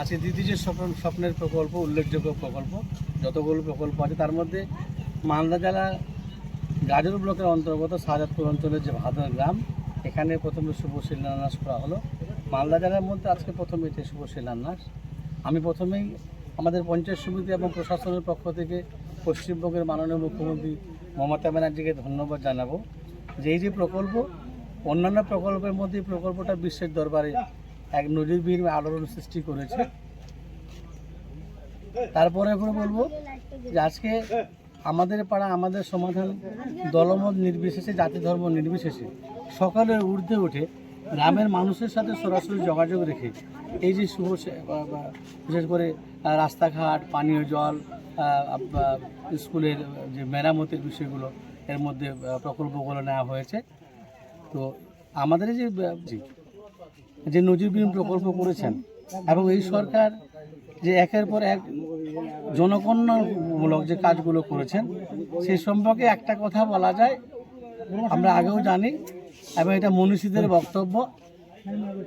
আজকে দিদি যে স্বপ্ন স্বপ্নের প্রকল্প, উল্লেখযোগ্য প্রকল্প, যতগুলো প্রকল্প আছে, তার মধ্যে মালদা জেলা গাজর ব্লকের অন্তর্গত শাহজাদপুর অঞ্চলের যে ভাদর গ্রাম, এখানে প্রথমে শুভ শিলান্যাস করা হলো। মালদা জেলার মধ্যে আজকে প্রথমে এতে শুভ শিলান্যাস। আমি প্রথমেই আমাদের পঞ্চায়েত সমিতি এবং প্রশাসনের পক্ষ থেকে পশ্চিমবঙ্গের মাননীয় মুখ্যমন্ত্রী মমতা ব্যানার্জিকে ধন্যবাদ জানাব। যে এই যে প্রকল্প, অন্যান্য প্রকল্পের মধ্যে প্রকল্পটা বিশ্বের দরবারে এক নজিরবিহীন আলোড়ন সৃষ্টি করেছে। তারপরে করে বলব যে আজকে আমাদের পাড়া, আমাদের সমাধান দলমত নির্বিশেষে জাতি ধর্ম নির্বিশেষে সকালে উর্ধে উঠে গ্রামের মানুষের সাথে সরাসরি যোগাযোগ রেখে এই যে শুভ বিশেষ করে রাস্তাঘাট পানীয় জল স্কুলের যে মেরামতের বিষয়গুলো এর মধ্যে প্রকল্পগুলো নেওয়া হয়েছে। তো আমাদের যে যে নজিরবিহীন প্রকল্প করেছেন এবং এই সরকার যে একের পর এক জনকল্যাণমূলক যে কাজগুলো করেছেন সেই সম্পর্কে একটা কথা বলা যায় আমরা আগেও জানি এবং এটা মনীষীদের বক্তব্য।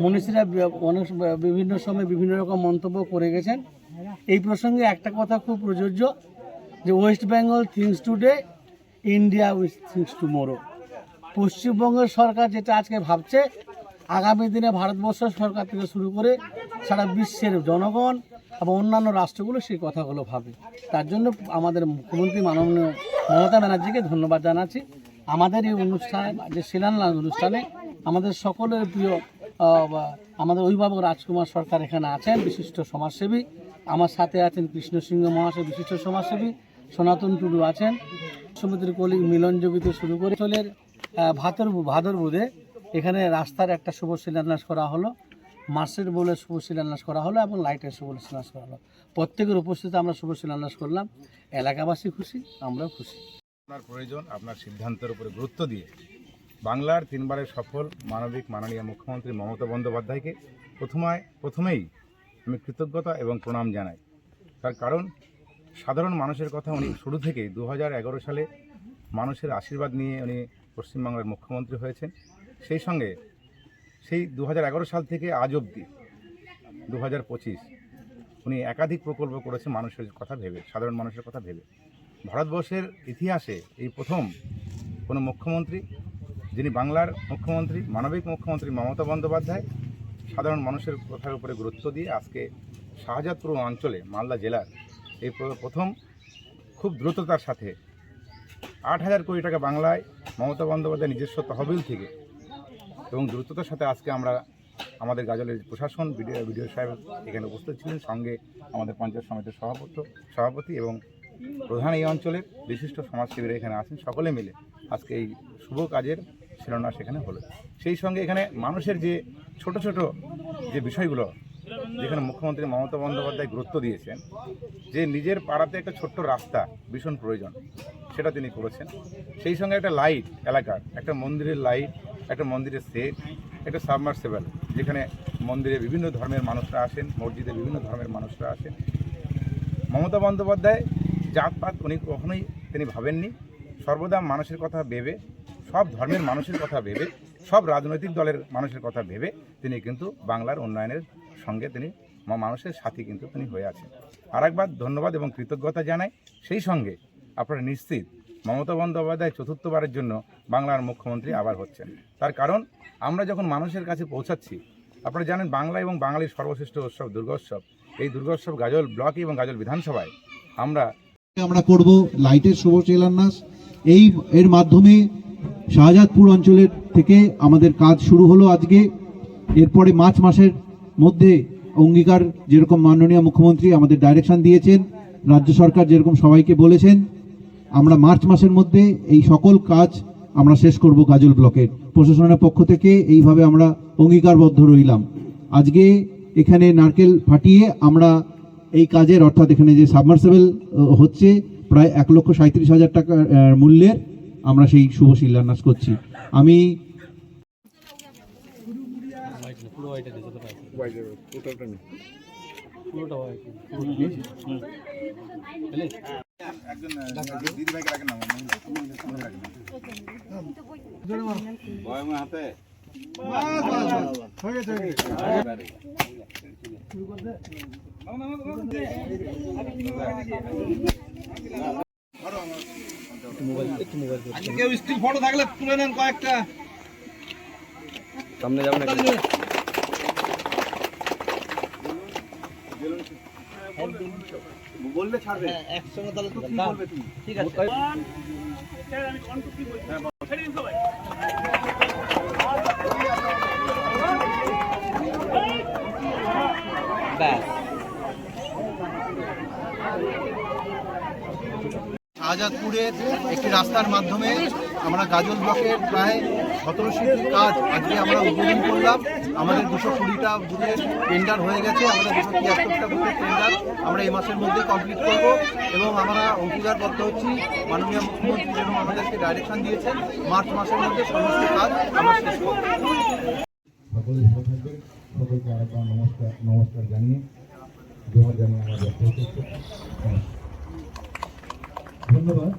মনীষীরা অনেক বিভিন্ন সময় বিভিন্ন রকম মন্তব্য করে গেছেন। এই প্রসঙ্গে একটা কথা খুব প্রযোজ্য, যে West Bengal thinks today, India with thinks tomorrow. পশ্চিমবঙ্গের সরকার যেটা আজকে ভাবছে, আগামী দিনে ভারতবর্ষ সরকার থেকে শুরু করে সারা বিশ্বের জনগণ এবং অন্যান্য রাষ্ট্রগুলো সেই কথাগুলো ভাবে। তার জন্য আমাদের মুখ্যমন্ত্রী মাননীয় মমতা ব্যানার্জিকে ধন্যবাদ জানাচ্ছি। আমাদের এই অনুষ্ঠানে, যে শিলান্যাস অনুষ্ঠানে আমাদের সকলের প্রিয় আমাদের অভিভাবক রাজকুমার সরকার এখানে আছেন, বিশিষ্ট সমাজসেবী। আমার সাথে আছেন কৃষ্ণ সিংহ মহাশয়, বিশিষ্ট সমাজসেবী। সনাতন টুডু আছেন। কলিগ মিলন যোগীতে শুরু করে চলের ভাদর বুধে এখানে রাস্তার একটা শুভ শিলান্যাস করা হলো। মাসের বলে শুভ শিলান্যাস করা হলো এবং লাইটের শুভ শিলান্যাস করা হলো। প্রত্যেকের উপস্থিতিতে আমরা শুভ শিলান্যাস করলাম। এলাকাবাসী খুশি, আমরাও খুশি। আপনার প্রয়োজন, আপনার সিদ্ধান্তের উপরে গুরুত্ব দিয়ে বাংলার তিনবারের সফল মানবিক মাননীয় মুখ্যমন্ত্রী মমতা বন্দ্যোপাধ্যায়কে প্রথমায়, প্রথমেই আমি কৃতজ্ঞতা এবং প্রণাম জানাই। তার কারণ, সাধারণ মানুষের কথা উনি শুরু থেকেই দু হাজার এগারো সালে মানুষের আশীর্বাদ নিয়ে উনি পশ্চিমবাংলার মুখ্যমন্ত্রী হয়েছেন। সেই সঙ্গে সেই দু হাজার এগারো সাল থেকে আজ অবধি দু হাজার পঁচিশ, উনি একাধিক প্রকল্প করেছেন মানুষের কথা ভেবে, সাধারণ মানুষের কথা ভেবে। ভারতবর্ষের ইতিহাসে এই প্রথম কোনো মুখ্যমন্ত্রী, যিনি বাংলার মুখ্যমন্ত্রী, মানবিক মুখ্যমন্ত্রী মমতা বন্দ্যোপাধ্যায়, সাধারণ মানুষের কথার উপরে গুরুত্ব দিয়ে আজকে শাহজাদপুর অঞ্চলে মালদা জেলার এই প্রথম খুব দ্রুততার সাথে আট হাজার কোটি টাকা বাংলায় মমতা বন্দ্যোপাধ্যায় নিজস্ব তহবিল থেকে এবং দ্রুততার সাথে আজকে আমরা আমাদের গাজলের প্রশাসন, বিডিও বিডিও সাহেব এখানে উপস্থিত ছিলেন। সঙ্গে আমাদের পঞ্চায়েত সমিতির সভাপতি সভাপতি এবং প্রধান এই অঞ্চলের বিশিষ্ট সমাজসেবীরা এখানে আছেন, সকলে মিলে আজকে এই শুভ কাজের শিলান্যাস এখানে হলো। সেই সঙ্গে এখানে মানুষের যে ছোট ছোট যে বিষয়গুলো, যেখানে মুখ্যমন্ত্রী মমতা বন্দ্যোপাধ্যায় গুরুত্ব দিয়েছেন, যে নিজের পাড়াতে একটা ছোট্ট রাস্তা ভীষণ প্রয়োজন, সেটা তিনি করেছেন। সেই সঙ্গে একটা লাইট এলাকার একটা মন্দিরের লাইট, একটা মন্দিরের সেট একটা সাবমার্সেবল, যেখানে মন্দিরে বিভিন্ন ধর্মের মানুষরা আসেন, মসজিদে বিভিন্ন ধর্মের মানুষরা আসেন। মমতা বন্দ্যোপাধ্যায় জাতপাত উনি কখনোই তিনি ভাবেননি। সর্বদা মানুষের কথা ভেবে, সব ধর্মের মানুষের কথা ভেবে, সব রাজনৈতিক দলের মানুষের কথা ভেবে তিনি কিন্তু বাংলার উন্নয়নের সঙ্গে তিনি মানুষের সাথী কিন্তু তিনি হয়ে আছেন। আরেকবার ধন্যবাদ এবং কৃতজ্ঞতা জানাই। সেই সঙ্গে আপনারা নিশ্চিত মমতা বন্দ্যোপাধ্যায় চতুর্থবারের জন্য বাংলার মুখ্যমন্ত্রী আবার হচ্ছেন। তার কারণ, আমরা যখন মানুষের কাছে পৌঁছাচ্ছি, আপনারা জানেন বাংলা এবং বাঙালির সর্বশ্রেষ্ঠ উৎসব দুর্গোৎসব। এই দুর্গোৎসব গাজল ব্লক এবং গাজল বিধানসভায় আমরা আমরা করব। লাইটের শুভ শিলান্যাস। এই, এর মাধ্যমে শাহজাদপুর অঞ্চলের থেকে আমাদের কাজ শুরু হলো আজকে। এরপরে মার্চ মাসের মধ্যে অঙ্গীকার যেরকম মাননীয় মুখ্যমন্ত্রী আমাদের ডাইরেকশন দিয়েছেন, রাজ্য সরকার যেরকম সবাইকে বলেছেন, আমরা মার্চ মাসের মধ্যে এই সকল কাজ আমরা শেষ করব গাজল ব্লকের। প্রশাসনের পক্ষ থেকে এইভাবে আমরা অঙ্গীকারবদ্ধ রইলাম। আজকে এখানে নারকেল ফাটিয়ে আমরা এই কাজের অর্থাৎ এখানে যে সাবমার্সেবল হচ্ছে প্রায় এক লক্ষ সাঁত্রিশ হাজার টাকা মূল্যের আমরা সেই শুভ শিলান্যাস করছি আমি একজন রাখেন না কেউ স্টিল ফটো থাকলে তুলে নেন কয়েকটা। সামনে যাবেন বললে ছাড়বে। একসঙ্গে তাহলে তো কি বলবে তুমি? ঠিক আছে। শাহজাদপুরের একটি রাস্তার মাধ্যমে আমরা গাজল ব্লকের প্রায় সতেরোশোটি কাজ আজকে আমরা উদ্বোধন করলাম। আমাদের দুশো কুড়িটা বুথের টেন্ডার হয়ে গেছে। আমাদের দুশো তিয়াত্তরটা বুথের টেন্ডার আমরা এই মাসের মধ্যে কমপ্লিট করব এবং আমরা অঙ্গীকারবদ্ধ হচ্ছি, মাননীয় মুখ্যমন্ত্রী যেরকম আমাদেরকে ডাইরেকশন দিয়েছেন। মার্চ মাসের মধ্যে সমস্ত কাজ আমরা শেষ করব। নমস্কার নমস্কার জানিয়ে জোহার জানিয়ে আমার শেষ করছি। ধন্যবাদ